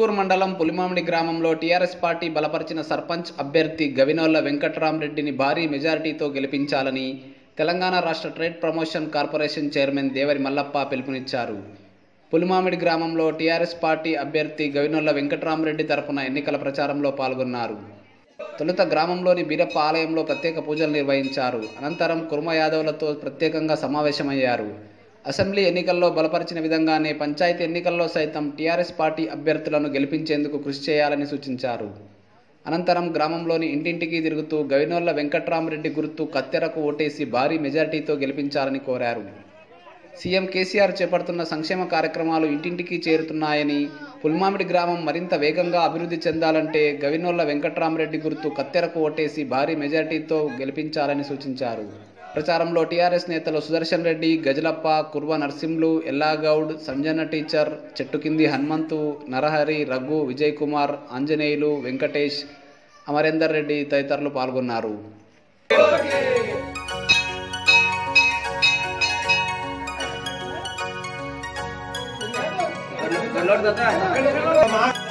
మండలం పులిమామిడి గ్రామంలో TRS party బలపరిచిన సర్పంచ్ అభ్యర్థి గవినోళ్ళ వెంకట్రామరెడ్డిని భారీ మెజారిటీతో గెలిపించాలని తెలంగాణ రాష్ట్ర trade promotion corporation chairman Devari Mallappa పిలుపునిచ్చారు. పులిమామిడి గ్రామంలో టీఆర్ఎస్ పార్టీ అభ్యర్థి గవినోళ్ళ వెంకట్రామరెడ్డి తరపున ఎన్నికల ప్రచారంలో పాల్గొన్నారు. తొలుత గ్రామంలోని బీరప్ప ఆలయంలో ప్రత్యేక పూజలు నిర్వహించారు. అనంతరం కుర్మ యాదవులతో ప్రత్యేకంగా సమావేశమయ్యారు. అసెంబ్లీ ఎన్నికల్లో బలపరిచిన విధంగానే పంచాయతీ ఎన్నికల్లో సైతం టీఆర్ఎస్ పార్టీ అభ్యర్థులను గెలిపించేందుకు కృషి చేయాలని సూచించారు. అనంతరం గ్రామంలోని ఇంటింటికి తిరుగుతూ గవినోళ్ళ వెంకట్రామరెడ్డి గుర్తు కత్తెరకు ఓటేసి భారీ మెజార్టీతో గెలిపించాలని కోరారు. సీఎం కేసీఆర్ చేపడుతున్న సంక్షేమ కార్యక్రమాలు ఇంటింటికి చేరుతున్నాయని పుల్మామిడి గ్రామం మరింత వేగంగా అభివృద్ధి చెందాలంటే గవినోళ్ళ వెంకట్రామరెడ్డి గుర్తు కత్తెరకు ఓటేసి భారీ మెజార్టీతో గెలిపించాలని సూచించారు. ప్రచారంలో టీఆర్ఎస్ నేతలు సుదర్శన్ రెడ్డి గజలప్ప కుర్వ నరసింహులు ఎల్లాగౌడ్ సంజన టీచర్ చెట్టుకింది హనుమంతు నరహరి రఘు విజయ్ కుమార్ ఆంజనేయులు వెంకటేష్ అమరేందర్ రెడ్డి తదితరులు పాల్గొన్నారు. లక్షల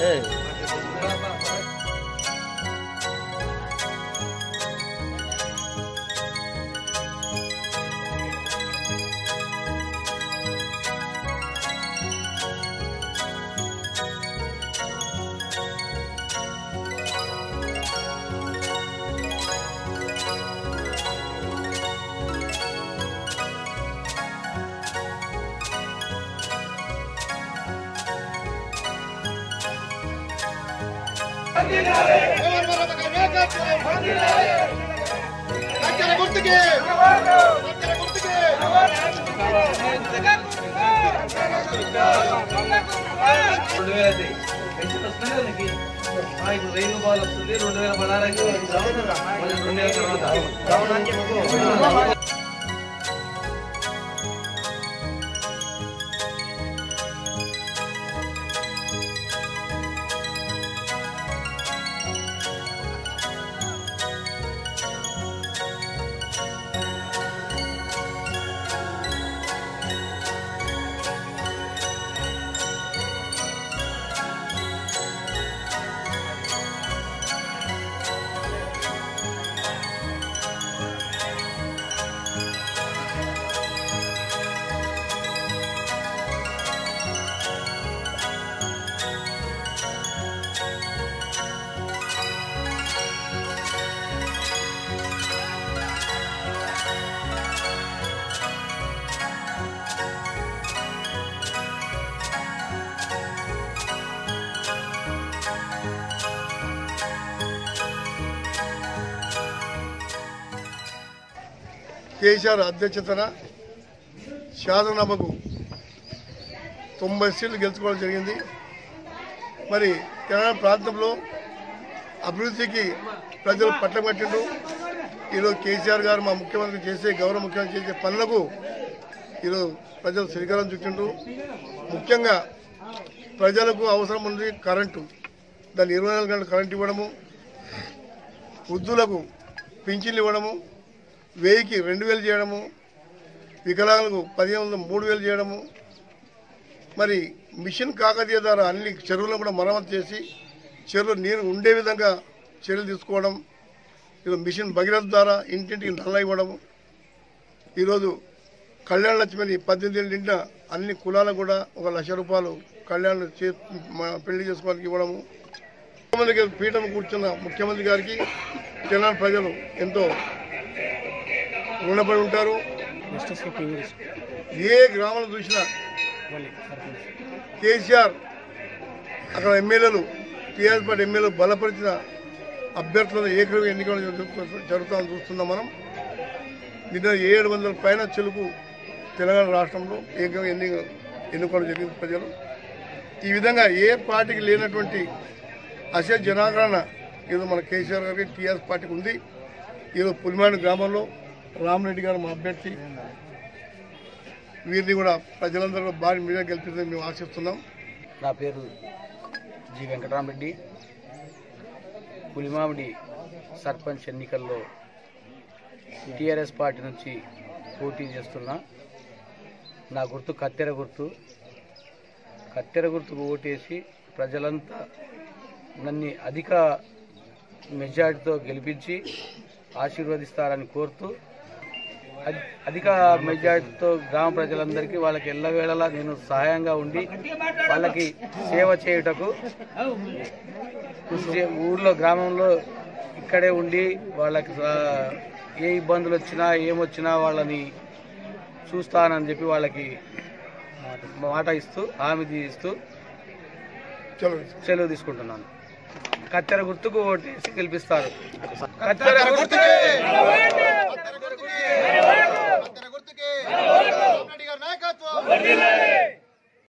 గుర్తుకి గుర్తుకి రెండు వేల అయితే పెన్షన్ వస్తుంది ఇప్పుడు వెయ్యి రూపాయలు వస్తుంది రెండు వేల పదహారు రెండు వేల తర్వాత కేసీఆర్ అధ్యక్షతన శాసనసభకు తొంభై సీట్లు గెలుచుకోవడం జరిగింది. మరి తెలంగాణ ప్రాంతంలో అభివృద్ధికి ప్రజలు పట్టం కట్టిండు ఈరోజు కేసీఆర్ గారు మా ముఖ్యమంత్రి చేసే గౌరవ ముఖ్యమంత్రి చేసే పనులకు ఈరోజు ప్రజలు శ్రీకారం చుట్టిండ్రు. ముఖ్యంగా ప్రజలకు అవసరం ఉంది కరెంటు. దాన్ని ఇరవై నాలుగు గంటలు కరెంటు ఇవ్వడము వృద్ధులకు పింఛన్లు ఇవ్వడము వెయ్యికి రెండు వేలు చేయడము వికలాంగులకు పదిహేను వందలు మూడు వేలు చేయడము. మరి మిషన్ కాకతీయ ద్వారా అన్ని చెరువులను కూడా మరమ్మతు చేసి చెరువులో నీరు ఉండే విధంగా చర్యలు తీసుకోవడం ఈరోజు మిషన్ భగీరథ ద్వారా ఇంటింటికి నల్ల ఇవ్వడము. ఈరోజు కళ్యాణ లక్ష్మిని పద్దెనిమిది నిండిన అన్ని కులాలకు కూడా ఒక లక్ష రూపాయలు కళ్యాణ్ చే పెళ్ళి చేసుకోవడానికి ఇవ్వడము. ముఖ్యమంత్రి పీఠం కూర్చున్న ముఖ్యమంత్రి గారికి తెలంగాణ ప్రజలు ఎంతో రుణపడి ఉంటారు. ఏ గ్రామంలో చూసినా కేసీఆర్ అక్కడ ఎమ్మెల్యేలు టీఆర్ఎస్ పార్టీ ఎమ్మెల్యేలు బలపరిచిన అభ్యర్థులను ఏకగ్రీవ ఎన్నికలు జరుగు- జరుగుతామని చూస్తున్నాం మనం. నిన్న ఏడు వందల పైన చెలుపు తెలంగాణ రాష్ట్రంలో ఏకగ్రీవ ఎన్నిక ఎన్నుకోవడం జరిగింది ప్రజలు. ఈ విధంగా ఏ పార్టీకి లేనటువంటి అసలు జనాదరణ ఇది మన కేసీఆర్ గారికి టీఆర్ఎస్ పార్టీకి ఉంది. ఈరోజు పులిమాని గ్రామంలో రామరెడ్డి గారు మా అభ్యర్థి. వీరిని కూడా ప్రజలందరూ భారీ మీద గెలిపిందని మేము ఆశిస్తున్నాం. నా పేరు జి వెంకటరామరెడ్డి. పులిమామిడి సర్పంచ్ ఎన్నికల్లో టీఆర్ఎస్ పార్టీ నుంచి పోటీ చేస్తున్నా. నా గుర్తు కత్తెర గుర్తు. కత్తెర గుర్తుకు ఓటేసి ప్రజలంతా నన్ను అధిక మెజార్టీతో గెలిపించి ఆశీర్వదిస్తారని కోరుతూ అధిక మెజార్టీతో గ్రామ ప్రజలందరికీ వాళ్ళకి ఎల్లవేళలా నేను సహాయంగా ఉండి వాళ్ళకి సేవ చేయుటకు ఊర్లో గ్రామంలో ఇక్కడే ఉండి వాళ్ళకి ఏ ఇబ్బందులు వచ్చినా ఏమొచ్చినా వాళ్ళని చూస్తానని చెప్పి వాళ్ళకి మాట ఇస్తూ హామీ ఇస్తూ సెలవు తీసుకుంటున్నాను. కత్తెర గుర్తుకు ఓటేసి గెలిపిస్తారు. కత్తెర గుర్తుకే! Chile.